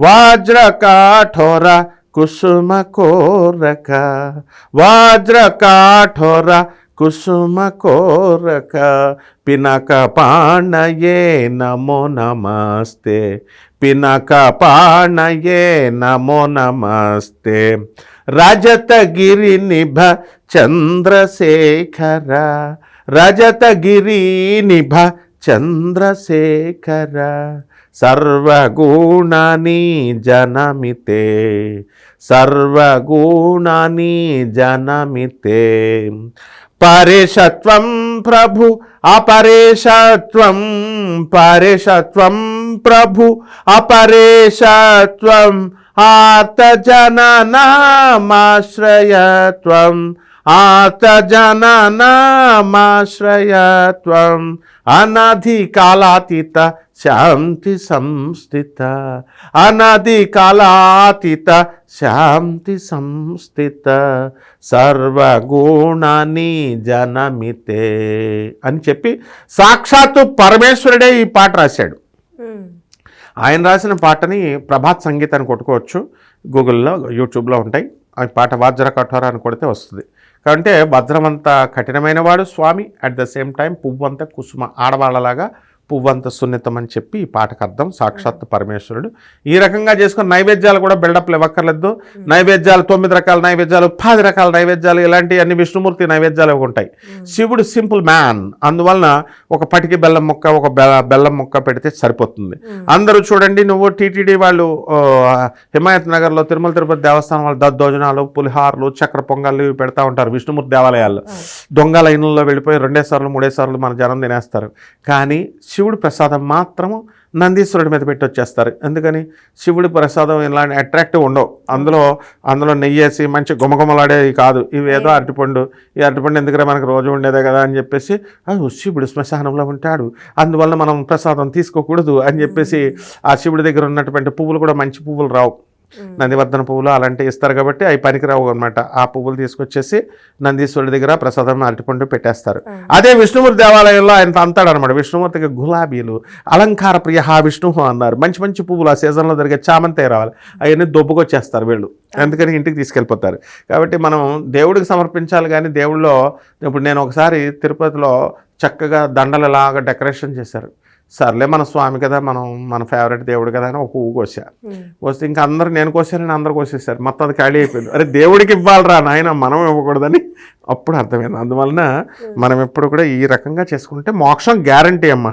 వజ్ర కాఠోర కుసుమ కోరక. వజ్ర కాఠోర కుసుమ కోరక. పినక పాణయే నమో నమస్తే. పినక పాణయే నమో నమస్తే. రజతగిరి నిభ చంద్రశేఖర. రజతగిరి నిభ చంద్రశేఖర సర్వగుణాని జనమితే సర్వగుణాని జనమితే. పరేషత్వం ప్రభు అపరేషత్వం పరేషత్వం ప్రభు అపరేషత్వం ఆర్తజననామాశ్రయత్వం ఆర్తజననామాశ్రయత్వం అనాది కాలాతీత శాంతి సంస్థిత. అనాది కాలాతీత శాంతి సంస్థిత. సర్వగుణాన్ని జనమితే అని చెప్పి సాక్షాత్తు పరమేశ్వరుడే ఈ పాట రాశాడు. ఆయన రాసిన పాటని ప్రభాత్ సంగీత్ అని కొట్టుకోవచ్చు. గూగుల్లో యూట్యూబ్లో ఉంటాయి. ఆ పాట వజ్ర కఠోర అని కొడితే వస్తుంది. అంటే వజ్రమంత కఠినమైన వాడు స్వామి. అట్ ద సేమ్ టైం పువ్వంతా కుసుమ ఆడవాళ్ళలాగా పువ్వంత సున్నితం అని చెప్పి ఈ పాటకు అర్థం. సాక్షాత్ పరమేశ్వరుడు. ఈ రకంగా చేసుకుని నైవేద్యాలు కూడా బిల్డప్లు ఇవ్వక్కర్లేదు. నైవేద్యాలు తొమ్మిది రకాల నైవేద్యాలు పది రకాల నైవేద్యాలు ఇలాంటి అన్ని విష్ణుమూర్తి నైవేద్యాలు ఉంటాయి. శివుడు సింపుల్ మ్యాన్. అందువలన ఒక పటికి బెల్లం ముక్క ఒక బెల్లం ముక్క పెడితే సరిపోతుంది. అందరూ చూడండి నువ్వు టీటీడీ వాళ్ళు హిమాయత్ నగర్లో తిరుమల తిరుపతి దేవస్థానం వాళ్ళు దద్దోజనాలు పులిహార్లు చక్ర పొంగళ్ళు ఇవి పెడతా ఉంటారు విష్ణుమూర్తి దేవాలయాల్లో. దొంగ లైన్లలో వెళ్ళిపోయి రెండే సార్లు మూడే సార్లు మన జనం తినేస్తారు. కానీ శివుడి ప్రసాదం మాత్రము నందీశ్వరుడి మీద పెట్టి వచ్చేస్తారు. ఎందుకని? శివుడి ప్రసాదం ఇలాంటి అట్రాక్టివ్ ఉండవు. అందులో అందులో నెయ్యేసి మంచి గుమగుమలాడేవి కాదు. ఇవి ఏదో అరటిపండు. ఈ అరటిపండు ఎందుకంటే మనకు రోజు ఉండేదే కదా అని చెప్పేసి అది శివుడు శ్మశానంలో ఉంటాడు. అందువల్ల మనం ప్రసాదం తీసుకోకూడదు అని చెప్పేసి ఆ శివుడి దగ్గర ఉన్నటువంటి పువ్వులు కూడా మంచి పువ్వులు రావు. నందివర్ధన పువ్వులు అలాంటివి ఇస్తారు కాబట్టి అవి పనికిరావు అనమాట ఆ పువ్వులు తీసుకొచ్చేసి నందీశ్వరుడి దగ్గర ప్రసాదం అరటిపండు పెట్టేస్తారు. అదే విష్ణుమూర్తి దేవాలయంలో ఆయన అంతాడు అనమాట విష్ణుమూర్తికి గులాబీలు అలంకార ప్రియ విష్ణు అన్నారు. మంచి మంచి పువ్వులు ఆ సీజన్లో దొరికే చామంతే రావాలి. అవన్నీ దొబ్బుకొచ్చేస్తారు వీళ్ళు. అందుకని ఇంటికి తీసుకెళ్ళిపోతారు. కాబట్టి మనం దేవుడికి సమర్పించాలి కానీ దేవుళ్ళో ఇప్పుడు నేను ఒకసారి తిరుపతిలో చక్కగా దండలలాగా డెకరేషన్ చేశారు. సర్లే మన స్వామి కదా మనం మన ఫేవరెట్ దేవుడు కదా అని ఒక పువ్వు కోసా. వస్తే ఇంకా అందరు నేను కోసానని అందరు కోసేసారు మొత్తం అది ఖాళీ అయిపోయింది. అరే దేవుడికి ఇవ్వాలిరా నాయన మనం ఇవ్వకూడదని. అప్పుడు అర్థమైంది. అందువలన మనం ఎప్పుడు కూడా ఈ రకంగా చేసుకుంటే మోక్షం గ్యారంటీ అమ్మా.